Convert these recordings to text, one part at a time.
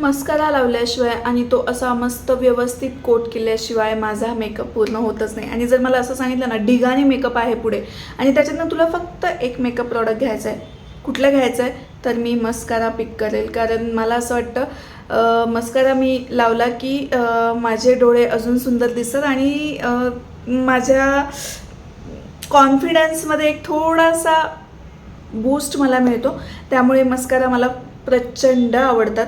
Mascara लावल्याशिवाय आणि तो असा मस्त व्यवस्थित कोट केल्याशिवाय माझा मेकअप पूर्ण होतच नाही. आणि जर मला असं सांगितलं ना ढिगाणी मेकअप आहे पुढे आणि त्याच्यातनं तुला फक्त एक मेकअप प्रॉडक्ट घ्यायचा आहे. कुठलं घ्यायचं आहे? तर मी मस्कारा पिक करेल. कारण मला असं वाटतं मस्कारा मी लावला की माझे डोळे अजून सुंदर दिसतात आणि माझ्या कॉन्फिडन्समध्ये एक थोडासा बूस्ट मला मिळतो. त्यामुळे मस्कारा मला प्रचंड आवडतात.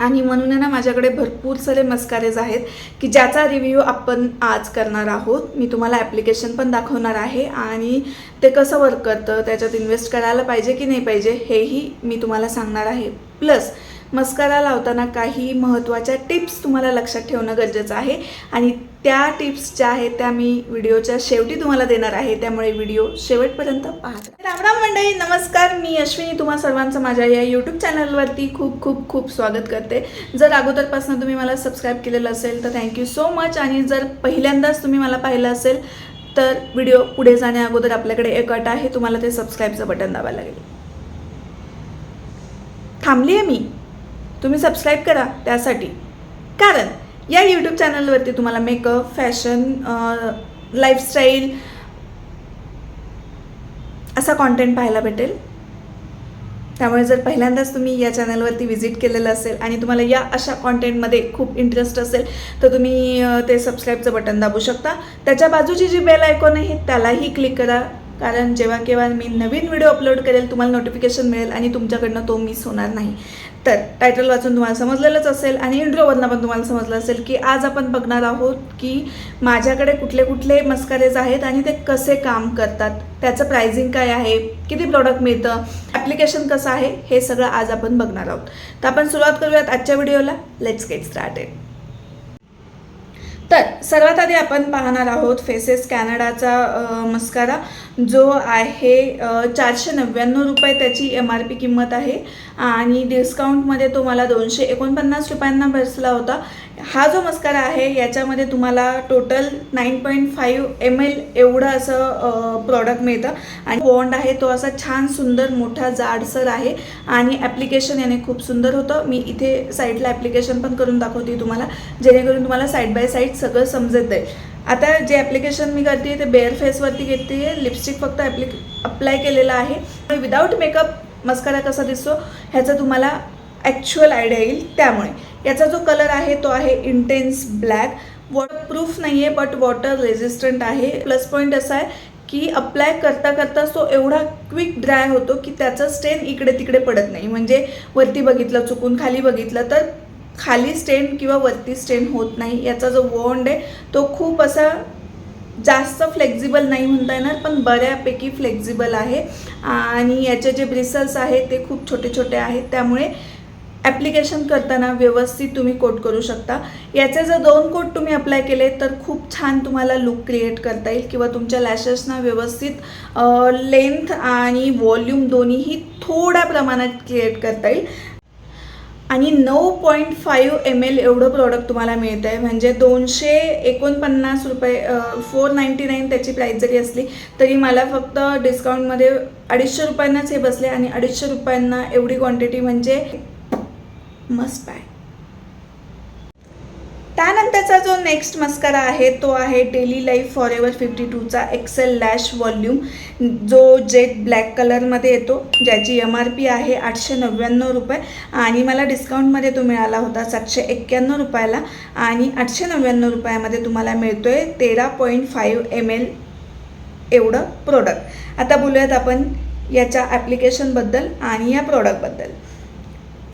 आणि म्हणून आहे ना माझ्याकडे भरपूर सारे मस्कारेज आहेत की ज्याचा रिव्ह्यू आपण आज करणार आहोत. मी तुम्हाला ॲप्लिकेशन पण दाखवणार आहे आणि ते कसं वर्क करतं त्याच्यात इन्व्हेस्ट करायला पाहिजे की नाही पाहिजे हेही मी तुम्हाला सांगणार आहे. प्लस मस्कारा लावताना काही महत्त्वाच्या टिप्स तुम्हाला लक्षात ठेवणं गरजेचं आहे. आणि त्या टिप्स ज्या आहेत त्या मी व्हिडिओच्या शेवटी तुम्हाला देणार आहे. त्यामुळे व्हिडिओ शेवटपर्यंत पाहता रामराम मंडळी नमस्कार. मी अश्विनी. तुम्हा सर्वांचं माझ्या या यूट्यूब चॅनलवरती खूप खूप खूप स्वागत करते. जर अगोदरपासून तुम्ही मला सबस्क्राईब केलेलं असेल तर थँक्यू सो मच आणि जर पहिल्यांदाच तुम्ही मला पाहिलं असेल तर व्हिडिओ पुढे जाण्या अगोदर आपल्याकडे एक अट आहे. तुम्हाला ते सबस्क्राईबचं बटन दाबायला लागेल. थांबली आहे मी? तुम्ही सबस्क्राईब करा त्यासाठी. कारण या यूट्यूब चॅनलवरती तुम्हाला मेकअप फॅशन लाईफस्टाईल असा कॉन्टेंट पाहायला भेटेल. त्यामुळे जर पहिल्यांदाच तुम्ही या चॅनलवरती व्हिजिट केलेलं असेल आणि तुम्हाला या अशा कॉन्टेंटमध्ये खूप इंटरेस्ट असेल तर तुम्ही ते सबस्क्राईबचं बटन दाबू शकता. त्याच्या बाजूची जी बेल आयकॉन आहे त्यालाही क्लिक करा. कारण जेव्हा केव्हा मी नवीन व्हिडिओ अपलोड करेल तुम्हाला नोटिफिकेशन मिळेल आणि तुमच्याकडनं तो मिस होणार नाही. तर टायटल वाचून तुम्हाला समजलेलंच असेल आणि इंट्रोवरनं पण तुम्हाला समजलं असेल की आज आपण बघणार आहोत की माझ्याकडे कुठले कुठले मस्कारेज आहेत आणि ते कसे काम करतात. त्याचं प्राइसिंग काय आहे? किती प्रॉडक्ट मिळतं? ॲप्लिकेशन कसं आहे? हे सगळं आज आपण बघणार आहोत. तर आपण सुरुवात करूयात आजच्या व्हिडिओला लेट्स गेट स्टार्टेड तर सर्वात आधी आपण पाहणार आहोत फेसेस कॅनडाचा मस्कारा जो आहे चारशे नव्याण्णव रुपये त्याची एम आर पी किंमत आहे. आणि डिस्काउंटमध्ये तो मला दोनशे एकोणपन्नास रुपयांना बसला होता. हा जो मस्कारा आहे याच्यामध्ये तुम्हाला total nine point five M L एवढं असं प्रॉडक्ट मिळतं. आणि बॉन्ड आहे तो असा छान सुंदर मोठा जाडसर आहे. आणि ॲप्लिकेशन याने खूप सुंदर होतं. मी इथे साईडला ॲप्लिकेशन पण करून दाखवते तुम्हाला जेणेकरून तुम्हाला साईड बाय साईड सगळं समजत जाईल. आता जे ॲप्लिकेशन मी करते ते बेअर फेसवरती घेते. लिपस्टिक फक्त ॲप्लिक अप्लाय केलेलं आहे. विदाऊट मेकअप मस्कारा कसा दिसतो ह्याचा तुम्हाला ॲक्च्युअल आयडिया येईल त्यामुळे. याचा जो कलर आहे तो आहे इंटेन्स ब्लॅक वॉटरप्रूफ नाही आहे बट वॉटर रेजिस्टंट आहे. प्लस पॉईंट असा आहे की अप्लाय करता करताच तो एवढा क्विक ड्राय होतो की त्याचा स्टेन इकडे तिकडे पडत नाही. म्हणजे वरती बघितलं चुकून खाली बघितलं तर खाली स्टेन किंवा वरती स्टेन होत नाही. याचा जो वॉन्ड आहे तो खूप असा जास्त फ्लेक्झिबल नाही म्हणता येणार पण बऱ्यापैकी फ्लेक्झिबल आहे. आणि याचे जे ब्रिसल्स आहेत ते खूप छोटे छोटे आहेत. त्यामुळे ॲप्लिकेशन करताना व्यवस्थित तुम्ही कोट करू शकता. याचे जर दोन कोट तुम्ही अप्लाय केले तर खूप छान तुम्हाला लुक क्रिएट करता येईल किंवा तुमच्या लॅशेसना व्यवस्थित लेंथ आणि व्हॉल्यूम दोन्हीही थोड्या प्रमाणात क्रिएट करता येईल. आणि नऊ पॉईंट फाईव्ह एम एल एवढं प्रॉडक्ट तुम्हाला मिळतं आहे म्हणजे दोनशे एकोणपन्नास रुपये फोर नाईंटी नाईन त्याची प्राईस जरी असली तरी मला फक्त डिस्काउंटमध्ये अडीचशे रुपयांनाच हे बसले आणि अडीचशे रुपयांना एवढी क्वांटिटी म्हणजे मस्ट बाय. त्यानंतरचा जो नेक्स्ट मस्करा आहे तो आहे daily life forever fifty टूचा एक्सेल लॅश वॉल्यूम जो जेट ब्लॅक कलरमध्ये येतो ज्याची एम आर पी आहे आठशे नव्याण्णव रुपये. आणि मला डिस्काउंटमध्ये तो मिळाला होता सातशे एक्क्याण्णव रुपयाला. आणि आठशे नव्याण्णव रुपयामध्ये तुम्हाला मिळतो आहे तेरा पॉईंट फाईव्ह एम एल एवढं प्रोडक्ट आता बोलूयात आपण याच्या ॲप्लिकेशनबद्दल आणि या प्रोडक्टबद्दल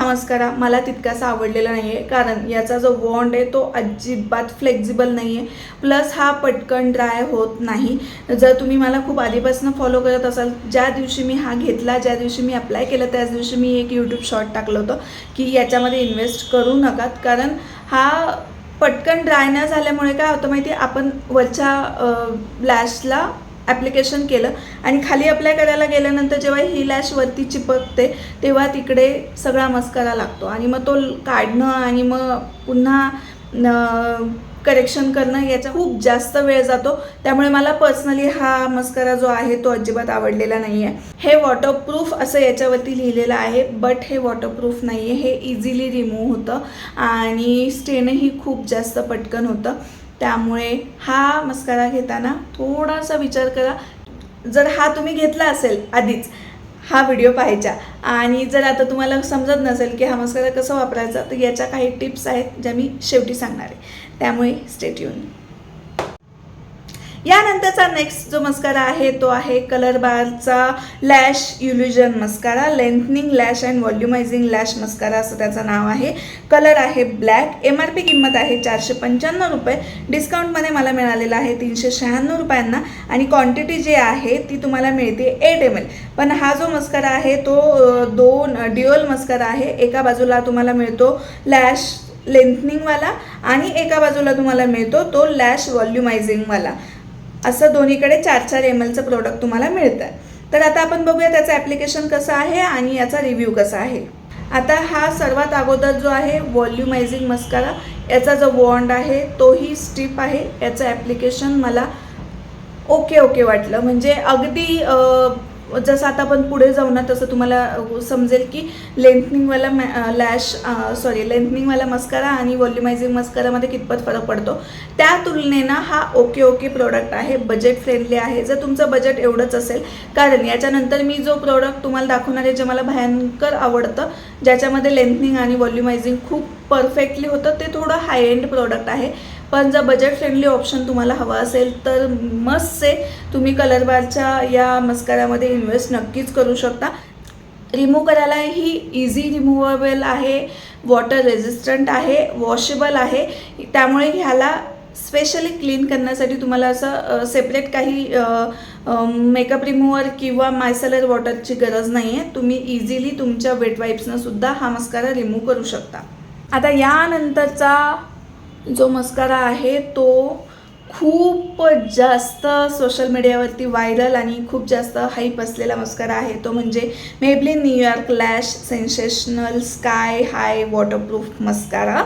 मस्कारा मला तितकासा आवडलेला नाही आहे कारण याचा जो वॉन्ड आहे तो अजिबात फ्लेक्झिबल नाही आहे प्लस हा पटकन ड्राय होत नाही. जर तुम्ही मला खूप आधीपासून फॉलो करत असाल ज्या दिवशी मी हा घेतला ज्या दिवशी मी अप्लाय केलं त्याच दिवशी मी एक यूट्यूब शॉर्ट टाकलं होतं की याच्यामध्ये इन्व्हेस्ट करू नकात. कारण हा पटकन ड्राय न झाल्यामुळे काय होतं माहिती आहे आपण वरच्या लॅशला ॲप्लिकेशन केलं. आणि खाली अप्लाय करायला गेल्यानंतर जेव्हा ही लॅश वरती चिपकते तेव्हा तिकडे सगळा मस्करा लागतो. आणि मग तो काढणं आणि मग पुन्हा करेक्शन करणं याचा खूप जास्त वेळ जातो. त्यामुळे मला पर्सनली हा मस्करा जो आहे तो अजिबात आवडलेला नाही आहे हे वॉटरप्रूफ असं याच्यावरती लिहिलेलं आहे बट हे वॉटरप्रूफ नाही आहे हे इझिली रिमूव्ह होतं आणि स्टेनही खूप जास्त पटकन होतं. त्यामुळे हा मस्कारा घेताना थोडासा विचार करा. जर हा तुम्ही घेतला असेल आधीच हा व्हिडिओ पाहायचा आणि जर आता तुम्हाला समजत नसेल की हा मस्करा कसा वापरायचा तर याच्या काही टिप्स आहेत ज्या मी शेवटी सांगणार आहे. त्यामुळे स्टेट येऊन यानंतरचा नेक्स्ट जो मस्कारा आहे तो आहे कलर बारचा lash illusion mascara lengthening lash and volumising lash mascara असं त्याचं नाव आहे. कलर आहे ब्लॅक एम आर पी किंमत आहे चारशे पंच्याण्णव रुपये. डिस्काउंटमध्ये मला मिळालेला आहे तीनशे शहाण्णव रुपयांना. आणि क्वांटिटी जी आहे ती तुम्हाला मिळते एट एम एल पण हा जो मस्कारा आहे तो दोन ड्युअल मस्कारा आहे. एका बाजूला तुम्हाला मिळतो लॅश लेंथनिंगवाला आणि एका बाजूला तुम्हाला मिळतो तो लॅश व्हॉल्युमायझिंगवाला असं दोन्हीकडे चार चार एम एलचं प्रोडक्ट तुम्हाला मिळतं तर आता आपण बघूया त्याचं ॲप्लिकेशन कसं आहे आणि याचा रिव्ह्यू कसा आहे. आता हा सर्वात अगोदर जो आहे व्हॉल्युमायझिंग मस्कारा याचा जो वॉन्ड आहे तोही स्टिप आहे. याचं ॲप्लिकेशन मला ओके ओके वाटलं. म्हणजे अगदी जसं आता आपण पुढे जाऊ ना तसं तुम्हाला समजेल की लेंथनिंगवाला मॅ लॅश सॉरी लेंथनिंगवाला मस्कारा आणि व्हॉल्युमायझिंग मस्कारामध्ये कितपत फरक पडतो? त्या तुलनेनं हा ओके ओके प्रोडक्ट आहे बजेट फ्रेंडली आहे. जर तुमचं बजेट एवढंच असेल कारण याच्यानंतर मी जो प्रोडक्ट तुम्हाला दाखवणार आहे जे मला भयंकर आवडतं ज्याच्यामध्ये लेंथनिंग आणि व्हॉल्युमायझिंग खूप परफेक्टली होतं ते थोडं हाय एंड प्रोडक्ट आहे. पण जर बजेट फ्रेंडली ऑप्शन तुम्हाला हवा असेल तर मस्त से तुम्ही कलर बारच्या या मस्कारामध्ये इन्व्हेस्ट नक्कीच करू शकता. रिमूव्ह करायलाही इझी रिमूव्हेबल आहे वॉटर रेजिस्टंट आहे वॉशेबल आहे. त्यामुळे ह्याला स्पेशली क्लीन करण्यासाठी तुम्हाला असं सेपरेट काही मेकअप रिमूव्हर किंवा मायसलर वॉटरची गरज नाही आहे तुम्ही इझिली तुमच्या वेट वाईप्सनं सुद्धा हा मस्कारा रिमूव्ह करू शकता. आता यानंतरचा जो मस्कारा आहे तो खूप जास्त सोशल मीडियावरती व्हायरल आणि खूप जास्त हाईप असलेला मस्कारा आहे. तो म्हणजे Maybelline New York lash sensational sky high waterproof mascara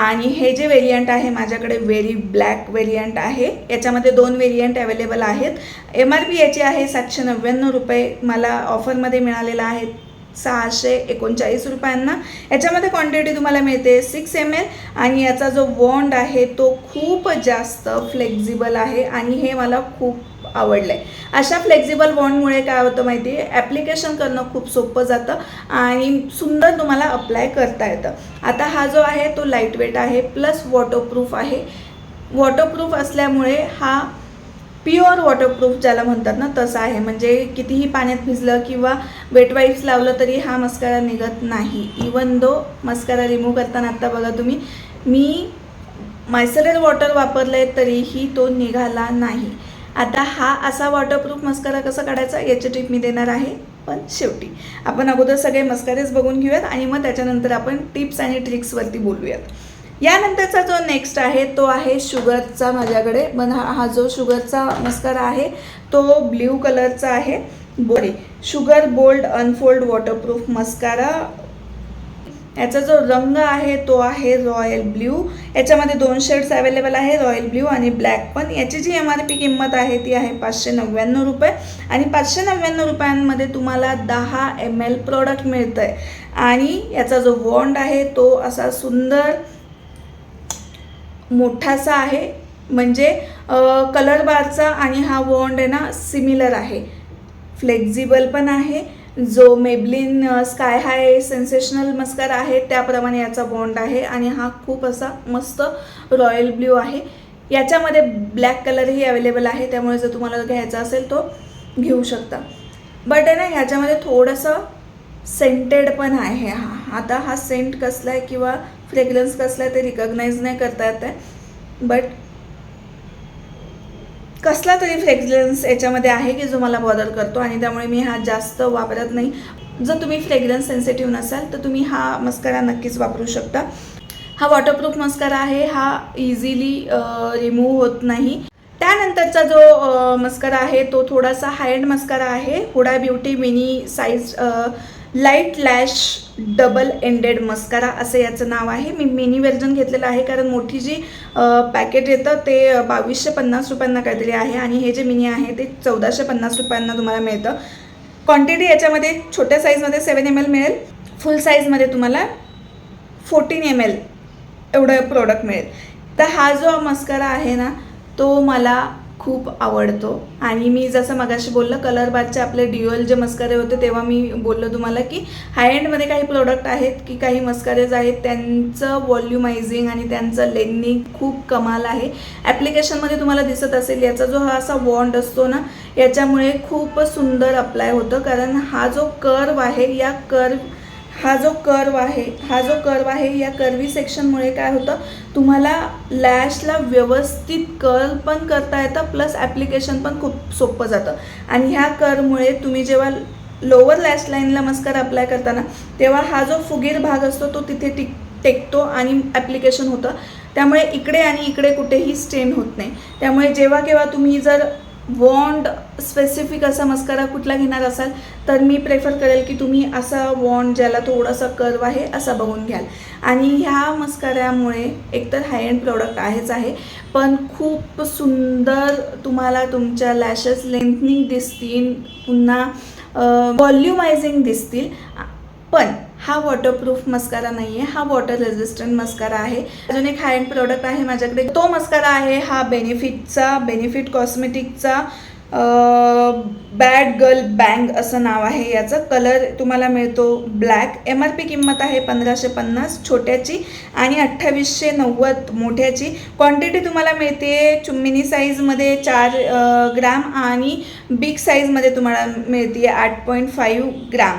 आणि हे जे वेरियंट आहे माझ्याकडे व्हेरी ब्लॅक वेरियंट आहे. याच्यामध्ये दोन वेरियंट अवेलेबल आहेत. एम आर पी याची आहे सातशे नव्याण्णव रुपये. मला ऑफरमध्ये मिळालेला आहे. सहाशे एकोणचाळीस रुपयांना. याच्यामध्ये क्वांटिटी तुम्हाला मिळते सिक्स एम एल आणि याचा जो वॉन्ड आहे तो खूप जास्त फ्लेक्झिबल आहे आणि हे मला खूप आवडलं आहे अशा फ्लेक्झिबल वॉन्डमुळे काय होतं माहिती आहे ॲप्लिकेशन करणं खूप सोपं जातं आणि सुंदर तुम्हाला अप्लाय करता येतं. आता हा जो आहे तो लाईटवेट आहे प्लस वॉटरप्रूफ आहे. वॉटरप्रूफ असल्यामुळे हा प्युअर वॉटरप्रूफ ज्याला म्हणतात ना तसं आहे. म्हणजे कितीही पाण्यात भिजलं किंवा वेट वाईप्स लावलं तरी हा मस्कारा निघत नाही. इवन दो मस्कारा रिमूव्ह करताना आत्ता बघा तुम्ही मी मायसरल वॉटर वापरलं आहे तरीही तो निघाला नाही. आता हा असा वॉटरप्रूफ मस्कारा कसा काढायचा याची टिप मी देणार आहे. पण शेवटी आपण अगोदर सगळे मस्कारेच बघून घेऊयात आणि मग त्याच्यानंतर आपण टिप्स आणि ट्रिक्सवरती बोलूयात. यानंतरचा जो नेक्स्ट आहे तो आहे शुगरचा माझ्याकडे. पण हा हा जो शुगरचा मस्कारा आहे तो ब्ल्यू कलरचा आहे. बोरी sugar bold unfold waterproof mascara. याचा जो रंग आहे तो आहे रॉयल ब्ल्यू. याच्यामध्ये दोन शेड्स अवेलेबल आहे रॉयल ब्ल्यू आणि ब्लॅक पण. याची जी एम आर पी किंमत आहे ती आहे पाचशे नव्याण्णव रुपये. आणि पाचशे नव्याण्णव रुपयांमध्ये तुम्हाला दहा एम एल प्रोडक्ट मिळतं आहे आणि याचा जो वॉन्ड आहे तो असा सुंदर मोठासा आहे. म्हणजे कलर बारचा आणि हा वॉन्ड आहे ना सिमिलर आहे. फ्लेक्झिबल पण आहे. जो Maybelline sky high sensational mascara आहे त्याप्रमाणे याचा बॉन्ड आहे आणि हा खूप असा मस्त रॉयल ब्ल्यू आहे. याच्यामध्ये ब्लॅक कलरही अवेलेबल आहे त्यामुळे जर तुम्हाला घ्यायचा असेल तो घेऊ शकता. बट आहे ना ह्याच्यामध्ये थोडंसं सेंटेड पण आहे हा. आता हा सेंट कसला आहे किंवा फ्रेग्रन्स कसला आहे ते रिकग्नाईज नाही करता येत आहे. बट कसला तरी फ्रेग्रन्स याच्यामध्ये आहे की जो मला बॉदर करतो आणि त्यामुळे मी हा जास्त वापरत नाही. जर तुम्ही फ्रेग्रन्स सेन्सिटिव्ह नसाल तर तुम्ही हा मस्कारा नक्कीच वापरू शकता. हा वॉटरप्रूफ मस्कारा आहे हा इझिली रिमूव्ह होत नाही. त्यानंतरचा जो मस्करा मस्कारा आहे तो थोडासा हाय एंड मस्कारा आहे. Huda beauty mini size light lash double ended mascara असं याचं नाव आहे. मी मिनी व्हर्जन घेतलेलं आहे कारण मोठी जी पॅकेट येतं ते बावीसशे पन्नास रुपयांना काहीतरी आहे आणि हे जे मिनी आहे ते चौदाशे पन्नास रुपयांना तुम्हाला मिळतं. क्वांटिटी याच्यामध्ये छोट्या साईजमध्ये सेवन एम एल मिळेल. फुल साईजमध्ये तुम्हाला फोर्टीन एम एल एवढं प्रोडक्ट मिळेल. तर हा जो मस्कारा आहे ना तो मला खूप आवडतो. आणि मी जसं मगाशी बोललं कलर बारचे आपले ड्युअल जे मस्कारे होते तेव्हा मी बोललो तुम्हाला की हाय एंडमध्ये काही प्रोडक्ट आहेत की काही मस्कारेज आहेत त्यांचं व्हॉल्युमायझिंग आणि त्यांचं लेनिंग खूप कमाल आहे. ॲप्लिकेशनमध्ये तुम्हाला दिसत असेल याचा जो हा असा वॉन्ड असतो ना याच्यामुळे खूप सुंदर अप्लाय होतं. कारण हा जो कर्व आहे या कर्व हा जो कर्व आहे हा जो कर्व आहे या कर्वी सेक्शनमुळे काय होतं? तुम्हाला लॅशला व्यवस्थित कर्ल पण करता येतं प्लस ॲप्लिकेशन पण खूप सोपं जातं. आणि ह्या कर्वमुळे तुम्ही जेव्हा लोअर लॅश लाईनला मस्कर अप्लाय करताना तेव्हा हा जो फुगीर भाग असतो तो तिथे टिक टेकतो आणि ॲप्लिकेशन होतं. त्यामुळे इकडे आणि इकडे कुठेही स्टेन होत नाही. त्यामुळे जेव्हा केव्हा तुम्ही जर वॉन्ड स्पेसिफिक असा मस्कारा कुठला घेणार असाल तर मी प्रेफर करेल की तुम्ही असा वॉन्ड ज्याला थोडासा कर्व आहे असा बघून घ्याल. आणि ह्या मस्काऱ्यामुळे एकतर हाय एंड प्रॉडक्ट आहेच आहे पण खूप सुंदर तुम्हाला तुमच्या लॅशेस लेंथनिंग दिसतील पुन्हा व्हॉल्युमायझिंग दिसतील. पण हा वॉटरप्रूफ मस्कारा नाही आहे हा वॉटर रेझिस्टंट मस्कारा आहे. अजून एक हाय एंड प्रोडक्ट आहे माझ्याकडे. तो मस्कारा आहे हा बेनिफिटचा बेनिफिट कॉस्मेटिकचा बॅड गर्ल बँग असं नाव आहे याचं. कलर तुम्हाला मिळतो ब्लॅक एम आर पी किंमत आहे पंधराशे पन्नास छोट्याची आणि अठ्ठावीसशे नव्वद मोठ्याची. क्वांटिटी तुम्हाला मिळते मिनी साईजमध्ये चार ग्राम आणि बिग साईजमध्ये तुम्हाला मिळते आठ पॉईंट फाईव्ह ग्राम.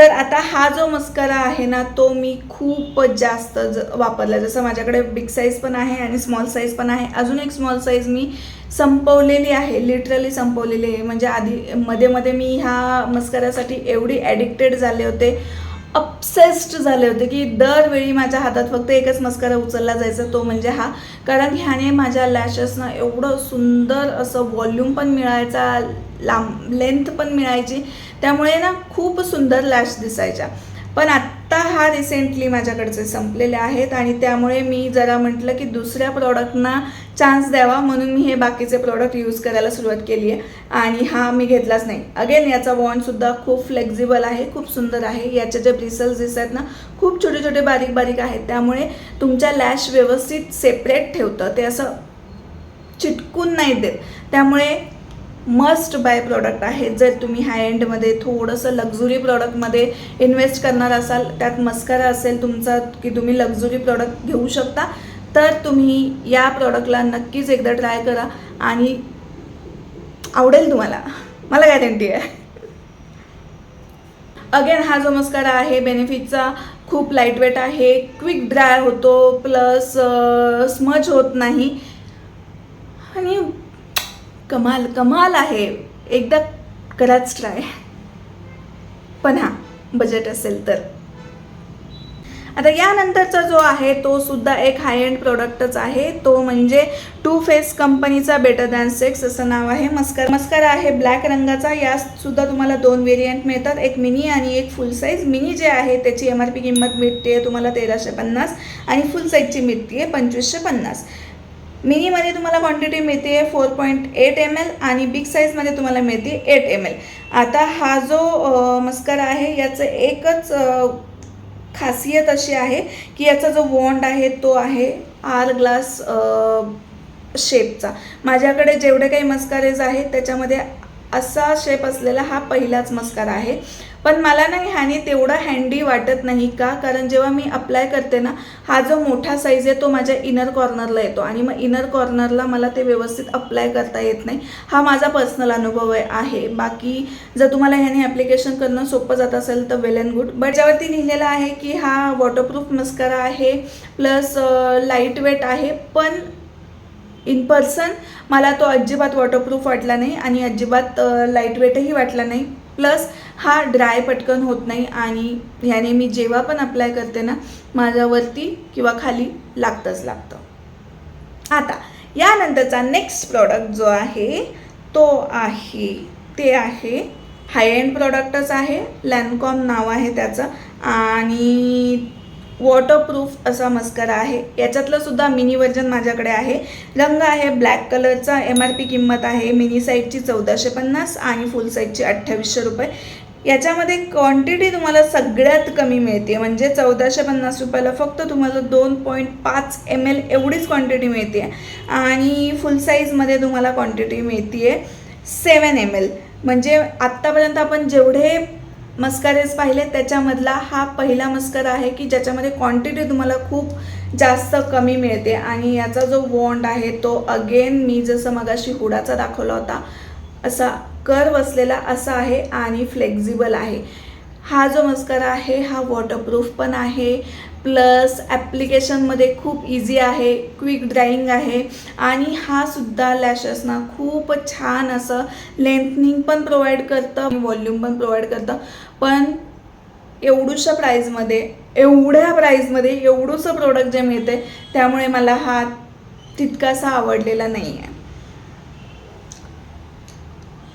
तर आता हा जो मस्करा आहे ना तो मी खूप जास्त ज वापरला. जसं माझ्याकडे बिग साईज पण आहे आणि स्मॉल साईज पण आहे. अजून एक स्मॉल साईज मी संपवलेली आहे. लिटरली संपवलेली आहे. म्हणजे आधी मध्ये मध्ये मी ह्या मस्करासाठी एवढी ॲडिक्टेड झाले होते. अपसेस्ड झाले होते की दरवेळी माझ्या हातात फक्त एकच मस्करा उचलला जायचा तो म्हणजे हा. कारण ह्याने माझ्या लॅशेसना एवढं सुंदर असं व्हॉल्यूम पण मिळायचा लांब लेंथ पण मिळायची. त्यामुळे ना खूप सुंदर लॅश दिसायच्या. पण आत्ता हा रिसेंटली माझ्याकडचे संपलेले आहेत आणि त्यामुळे मी जरा म्हटलं की दुसऱ्या प्रॉडक्टना चान्स द्यावा म्हणून मी हे बाकीचे प्रॉडक्ट यूज करायला सुरुवात केली आहे. आणि हा मी घेतलाच नाही. अगेन याचा वॉन्डसुद्धा खूप फ्लेक्झिबल आहे खूप सुंदर आहे. याचे जे ब्रिसल्स दिसत आहेत ना खूप छोटे छोटे बारीक बारीक आहेत. त्यामुळे तुमच्या लॅश व्यवस्थित सेपरेट ठेवतं. ते असं चिटकून नाही देत. त्यामुळे मस्ट बाय प्रॉडक्ट आहे. जर तुम्ही हाय एंडमध्ये थोडंसं लक्झुरी प्रॉडक्टमध्ये इन्व्हेस्ट करणार असाल त्यात मस्करा असेल तुमचा की तुम्ही लक्झुरी प्रॉडक्ट घेऊ शकता तर तुम्ही या प्रॉडक्टला नक्कीच एकदा ट्राय करा आणि आवडेल तुम्हाला. मला गॅरंटी आहे. अगेन हा जो मस्कारा आहे बेनिफिटचा खूप लाईटवेट आहे. क्विक ड्राय होतो प्लस स्मज होत नाही. आणि कमाल कमाल आहे. एकदा कराच ट्राय पण हां बजेट असेल तर. आता यानंतरचा जो आहे तो सुद्धा एक हाय एंड प्रोडक्टच आहे. तो म्हणजे टू फेस कंपनीचा बेटर दॅन सेक्स असं नाव आहे. मस्कर मस्कर आहे. ब्लॅक रंगाचा. यात सुद्धा तुम्हाला दोन वेरियंट मिळतात. एक मिनी आणि एक फुल साईज मिनी जे आहे त्याची एम आर पी किंमत मिळते तुम्हाला तेराशे पन्नास आणि फुल साईजची मिळते आहे पंचवीसशे पन्नास. मिनीमध्ये तुम्हाला क्वांटिटी मिळते four point eight M L आणि बिग साईजमध्ये तुम्हाला मिळते एट एम एल आता हा जो अ, मस्करा आहे याचं एकच खासियत अशी आहे की याचा जो वॉन्ड आहे तो आहे आर ग्लास शेपचा माझ्याकडे जेवढे काही मस्कारेज आहेत त्याच्यामध्ये असा शेप असलेला हा पहिलाच मस्कारा आहे. पण मला नाही ह्याने तेवढा हँडी वाटत नाही का? कारण जेव्हा मी अप्लाय करते ना हा जो मोठा साईज आहे तो माझ्या इनर कॉर्नरला येतो. आणि मग इनर कॉर्नरला मला ते व्यवस्थित अप्लाय करता येत नाही. हा माझा पर्सनल अनुभव आहे- आहे. बाकी जर तुम्हाला ह्याने ॲप्लिकेशन करणं सोपं जात असेल तर वेल अँड गुड बट ज्यावरती लिहिलेलं आहे की हा वॉटरप्रूफ मस्करा आहे प्लस लाइट वेट आहे पण इन पर्सन मला तो अजिबात वॉटरप्रूफ वाटला नाही आणि अजिबात लाईटवेटही वाटला नाही. प्लस हा ड्राय पटकन होत नाही आणि ह्याने मी जेव्हा पण अप्लाय करते ना माझ्यावरती किंवा खाली लागतंच लागतं. आता यानंतरचा नेक्स्ट प्रॉडक्ट जो आहे तो आहे ते आहे हाय एंड प्रॉडक्टच आहे. लॅनकॉम नाव आहे त्याचं. आणि वॉटरप्रूफ असा मस्करा आहे. याच्यातलं सुद्धा मिनी वर्जन माझ्याकडे आहे. रंग आहे ब्लॅक कलरचा एम आर पी किंमत आहे मिनी साईजची चौदाशे पन्नास आणि फुल साईजची अठ्ठावीसशे रुपये. याच्यामध्ये क्वांटिटी तुम्हाला सगळ्यात कमी मिळते. म्हणजे चौदाशे पन्नास रुपयाला फक्त तुम्हाला दोन पॉईंट पाच एम एल एवढीच क्वांटिटी मिळते. आणि फुल साईजमध्ये तुम्हाला क्वांटिटी मिळते आहे सेवन एम एल म्हणजे आत्तापर्यंत आपण जेवढे मस्करेज पाहिले त्याच्यामधला हा पहिला मस्कर आहे की ज्याच्यामध्ये क्वांटिटी तुम्हाला खूप जास्त कमी मिळते. आणि याचा जो वॉन्ड आहे तो अगेन मी जसं मगाशी हुडाचा दाखवला होता असा कर बसलेला असा आहे आणि फ्लेक्झिबल आहे. हा जो मस्करा आहे हा वॉटरप्रूफ पण आहे. प्लस ॲप्लिकेशनमध्ये खूप इझी आहे क्विक ड्राईंग आहे आणि हा सुद्धा लॅशेसना खूप छान असं लेंथनिंग पण प्रोव्हाइड करतं वॉल्यूम पण प्रोव्हाइड करतं. पण एवढूशा प्राईजमध्ये एवढ्या प्राईजमध्ये एवढंसं प्रोडक्ट जे मिळते त्यामुळे मला हा तितकासा आवडलेला नाही आहे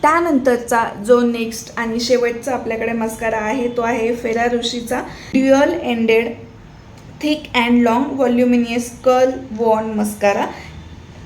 त्यानंतरचा जो नेक्स्ट आणि शेवटचा आपल्याकडे मस्कारा आहे तो आहे फेरा ऋषीचा dual ended thick and long voluminous curl wand mascara.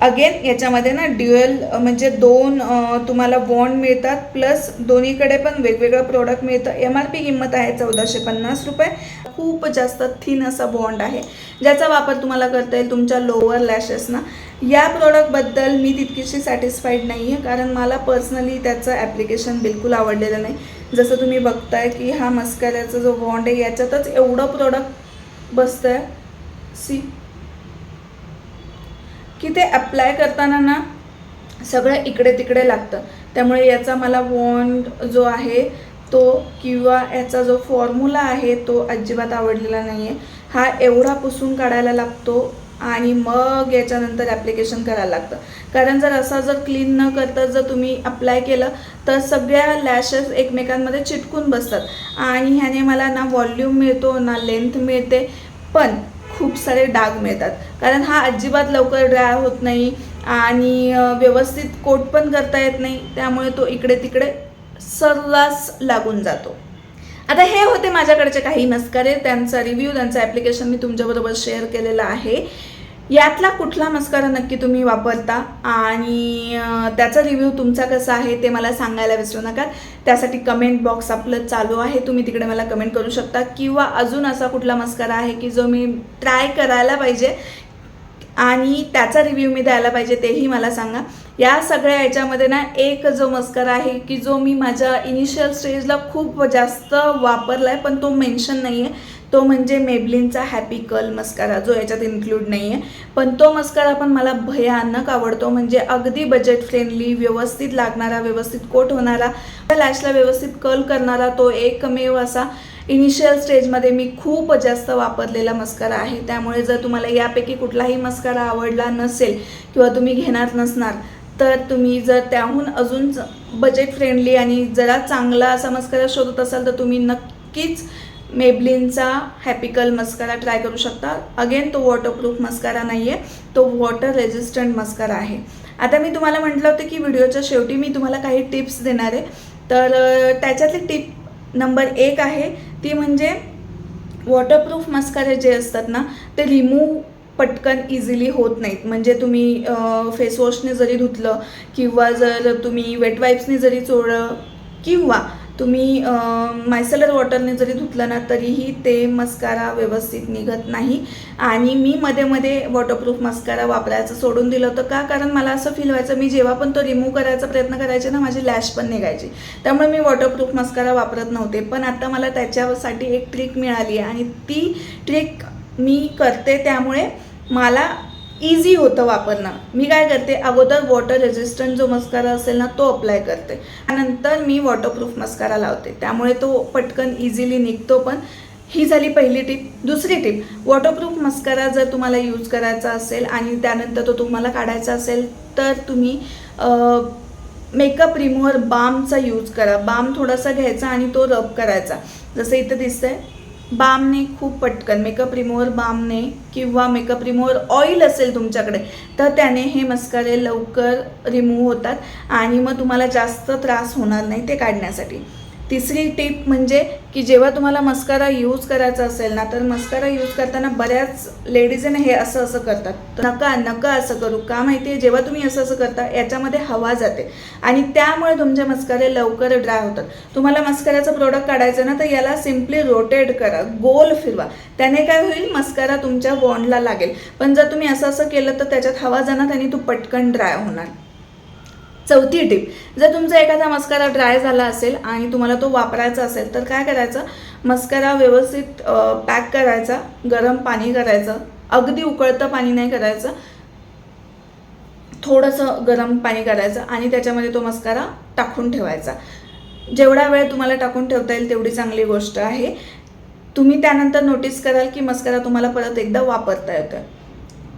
Again याच्यामध्ये ना ड्युअल म्हणजे दोन तुम्हाला वॉन्ड मिळतात प्लस दोन्हीकडे पण वेगवेगळं प्रोडक्ट मिळतं. एम आर पी किंमत आहे चौदाशे पन्नास रुपये. खूप जास्त थिन असा बॉन्ड आहे. ज्याचा वापर तुम्हाला करता येईल तुमच्या लोअर लॅशेसना या प्रोडक्टबद्दल मी तितकीशी सॅटिस्फाईड नाही आहे कारण मला पर्सनली त्याचं ॲप्लिकेशन बिलकुल आवडलेलं नाही. जसं तुम्ही बघताय की हा मस्काऱ्याचा जो बॉन्ड आहे याच्यातच एवढं प्रोडक्ट बसतं आहे सी. की ते अप्लाय करताना ना सगळं इकडे तिकडे लागतं. त्यामुळे याचा मला वॉन्ड जो आहे तो किंवा याचा जो फॉर्म्युला आहे तो अजिबात आवडलेला नाही आहे हा एवढा पुसून काढायला लागतो आणि मग याच्यानंतर ॲप्लिकेशन करायला लागतं. कारण जर असा जर क्लीन न करता जर तुम्ही अप्लाय केलं तर सगळ्या लॅशेस एकमेकांमध्ये चिटकून बसतात. आणि ह्याने मला ना व्हॉल्यूम मिळतो ना लेंथ मिळते पण खूप सारे डाग मिळतात. कारण हा अजिबात लवकर ड्राय होत नाही आणि व्यवस्थित कोट पण करता येत नाही. त्यामुळे तो इकडे तिकडे सर्रास लागून जातो. आता हे होते माझ्याकडचे काही मस्करे त्यांचा रिव्ह्यू त्यांचं ॲप्लिकेशन मी तुमच्याबरोबर शेअर केलेलं आहे. यातला कुठला मस्कारा नक्की तुम्ही वापरता? आणि त्याचा रिव्ह्यू तुमचा कसा आहे ते मला सांगायला विसरू नका. त्यासाठी कमेंट बॉक्स आपलं चालू आहे. तुम्ही तिकडे मला कमेंट करू शकता. किंवा अजून असा कुठला मस्कारा आहे की जो मी ट्राय करायला पाहिजे आणि त्याचा रिव्ह्यू मी द्यायला पाहिजे तेही मला सांगा. या सगळ्या याच्यामध्ये ना एक जो मस्करा आहे की जो मी माझ्या इनिशियल स्टेजला खूप जास्त वापरला आहे पण तो मेन्शन नाही आहे तो म्हणजे मेबलिनचा हॅपी कल मस्कारा जो याच्यात इन्क्लूड नाही आहे पण तो मस्कारा पण मला भयानक आवडतो म्हणजे अगदी बजेट फ्रेंडली व्यवस्थित लागणारा व्यवस्थित कोट होणारा लॅशला व्यवस्थित कल करणारा तो एकमेव असा इनिशियल स्टेजमध्ये मी खूप जास्त वापरलेला मस्कारा आहे. त्यामुळे जर तुम्हाला यापैकी कुठलाही मस्कारा आवडला नसेल किंवा तुम्ही घेणार नसणार तर तुम्ही जर त्याहून अजून बजेट फ्रेंडली आणि जरा चांगला असा मस्कारा शोधत असाल तर तुम्ही नक्कीच मेबलिनचा हॅपिकल मस्कारा ट्राय करू शकता. अगेन तो वॉटरप्रूफ मस्कारा नाही आहे तो वॉटर रेजिस्टंट मस्कारा आहे. आता मी तुम्हाला म्हटलं होतं की व्हिडिओच्या शेवटी मी तुम्हाला काही टिप्स देणार आहे. तर त्याच्यातली टिप नंबर एक आहे ती म्हणजे वॉटरप्रूफ मस्कारे जे असतात ना ते रिमूव्ह पटकन इझिली होत नाहीत. म्हणजे तुम्ही फेसवॉशने जरी धुतलं किंवा जर तुम्ही वेट वाईप्सने जरी चोळलं किंवा तुम्ही मायसलर वॉटरने जरी धुतलं ना तरीही ते मस्कारा व्यवस्थित निघत नाही. आणि मी मध्ये मध्ये वॉटरप्रूफ मस्कारा वापरायचं सोडून दिलं होतं का? कारण मला असं फील व्हायचं मी जेव्हा पण तो रिमूव्ह करायचा प्रयत्न करायचे ना माझी लॅश पण निघायची. त्यामुळे मी वॉटरप्रूफ मस्कारा वापरत नव्हते. पण आता मला त्याच्यासाठी एक ट्रिक मिळाली आहे आणि ती ट्रिक मी करते त्यामुळे मला इझी होतं वापरणं. मी काय करते अगोदर वॉटर रेजिस्टंट जो मस्कारा असेल ना तो अप्लाय करते. त्यानंतर मी वॉटरप्रूफ मस्कारा लावते. त्यामुळे तो पटकन इझिली निघतो पण. ही झाली पहिली टीप दुसरी टीप वॉटरप्रूफ मस्कारा जर तुम्हाला यूज करायचा असेल आणि त्यानंतर तो तुम्हाला काढायचा असेल तर तुम्ही मेकअप रिमूव्हर बामचा यूज करा. बाम थोडासा घ्यायचा आणि तो रब करायचा. जसं इथं दिसतंय बामने खूप पटकन. मेकअप रिमूव्हर बामने किंवा मेकअप रिमूव्हर ऑइल असेल तुमच्याकडे तर त्याने हे मस्कारे लवकर रिमूव्ह होतात आणि मग तुम्हाला जास्त त्रास होणार नाही ते काढण्यासाठी. तिसरी टीप म्हणजे की जेव्हा तुम्हाला मस्कारा यूज करायचा असेल ना तर मस्कारा यूज करताना बऱ्याच लेडीजने हे असं असं करतात. नका नका असं करू. का माहिती आहे जेव्हा तुम्ही असं असं करता याच्यामध्ये हवा जाते. आणि त्यामुळे तुमचे मस्कारे लवकर ड्राय होतात. तुम्हाला मस्काराचं प्रोडक्ट काढायचं ना तर याला सिम्पली रोटेट करा. गोल फिरवा. त्याने काय होईल? मस्कारा तुमच्या बॉन्डला लागेल. पण जर तुम्ही असं असं केलं तर त्याच्यात हवा जाणार आणि तो पटकन ड्राय होणार. चौथी टिप. जर तुमचा एखादा मस्कारा ड्राय झाला असेल आणि तुम्हाला तो वापरायचा असेल तर काय करायचं? मस्कारा व्यवस्थित पॅक करायचा गरम पाणी करायचं अगदी उकळतं पाणी नाही करायचं थोडंसं गरम पाणी करायचं आणि त्याच्यामध्ये तो मस्कारा टाकून ठेवायचा. जेवढा वेळ तुम्हाला टाकून ठेवता येईल तेवढी चांगली गोष्ट आहे. तुम्ही त्यानंतर नोटीस कराल की मस्कारा तुम्हाला परत एकदा वापरता येतोय.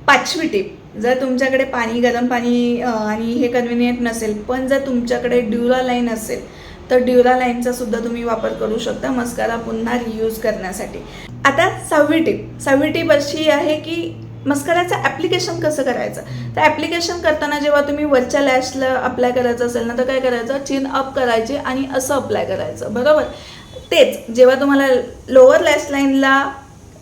पाचवी टीप. जर तुमच्याकडे पाणी गरम पाणी आणि हे कन्व्हिनियंट नसेल पण जर तुमच्याकडे ड्युरा लाईन असेल तर ड्युरा लाईनचा सुद्धा तुम्ही वापर करू शकता मस्कारा पुन्हा रियूज करण्यासाठी. आता सहावी टीप सहावी टीप अशी आहे की मस्काराचं ॲप्लिकेशन कसं करायचं? तर ॲप्लिकेशन करताना जेव्हा तुम्ही वरच्या लॅशला अप्लाय करायचं असेल ना तर काय करायचं? चिन अप करायचे आणि असं अप्लाय करायचं. बरोबर? तेच जेव्हा तुम्हाला लोअर लॅश लाईनला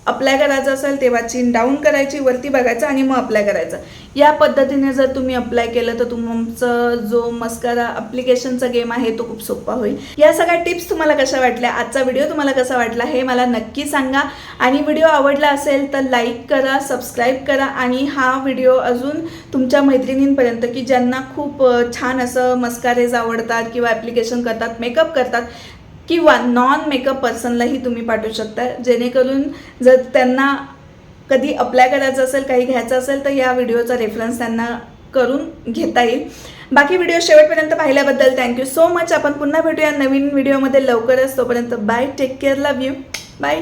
अप्लाय करायचं असेल तेव्हा चीन डाऊन करायची वरती बघायचं आणि मग अप्लाय करायचं. या पद्धतीने जर तुम्ही अप्लाय केलं तर तुमचं जो मस्कारा अप्लिकेशनचा गेम आहे तो खूप सोपा होईल. या सगळ्या टिप्स तुम्हाला कशा वाटल्या? आजचा व्हिडिओ तुम्हाला कसा वाटला हे मला नक्की सांगा. आणि व्हिडिओ आवडला असेल तर लाईक करा सबस्क्राईब करा आणि हा व्हिडिओ अजून तुमच्या मैत्रिणींपर्यंत की ज्यांना खूप छान असं मस्कारेज आवडतात किंवा ॲप्लिकेशन करतात मेकअप करतात किंवा नॉन मेकअप पर्सनलाही तुम्ही पाठवू शकता. जेणेकरून जर त्यांना कधी अप्लाय करायचं असेल काही घ्यायचं असेल तर या व्हिडिओचा रेफरन्स त्यांना करून घेता येईल. बाकी व्हिडिओ शेवटपर्यंत पाहिल्याबद्दल थँक्यू सो मच आपण पुन्हा भेटूया नवीन व्हिडिओमध्ये लवकरच. तोपर्यंत bye take care love you bye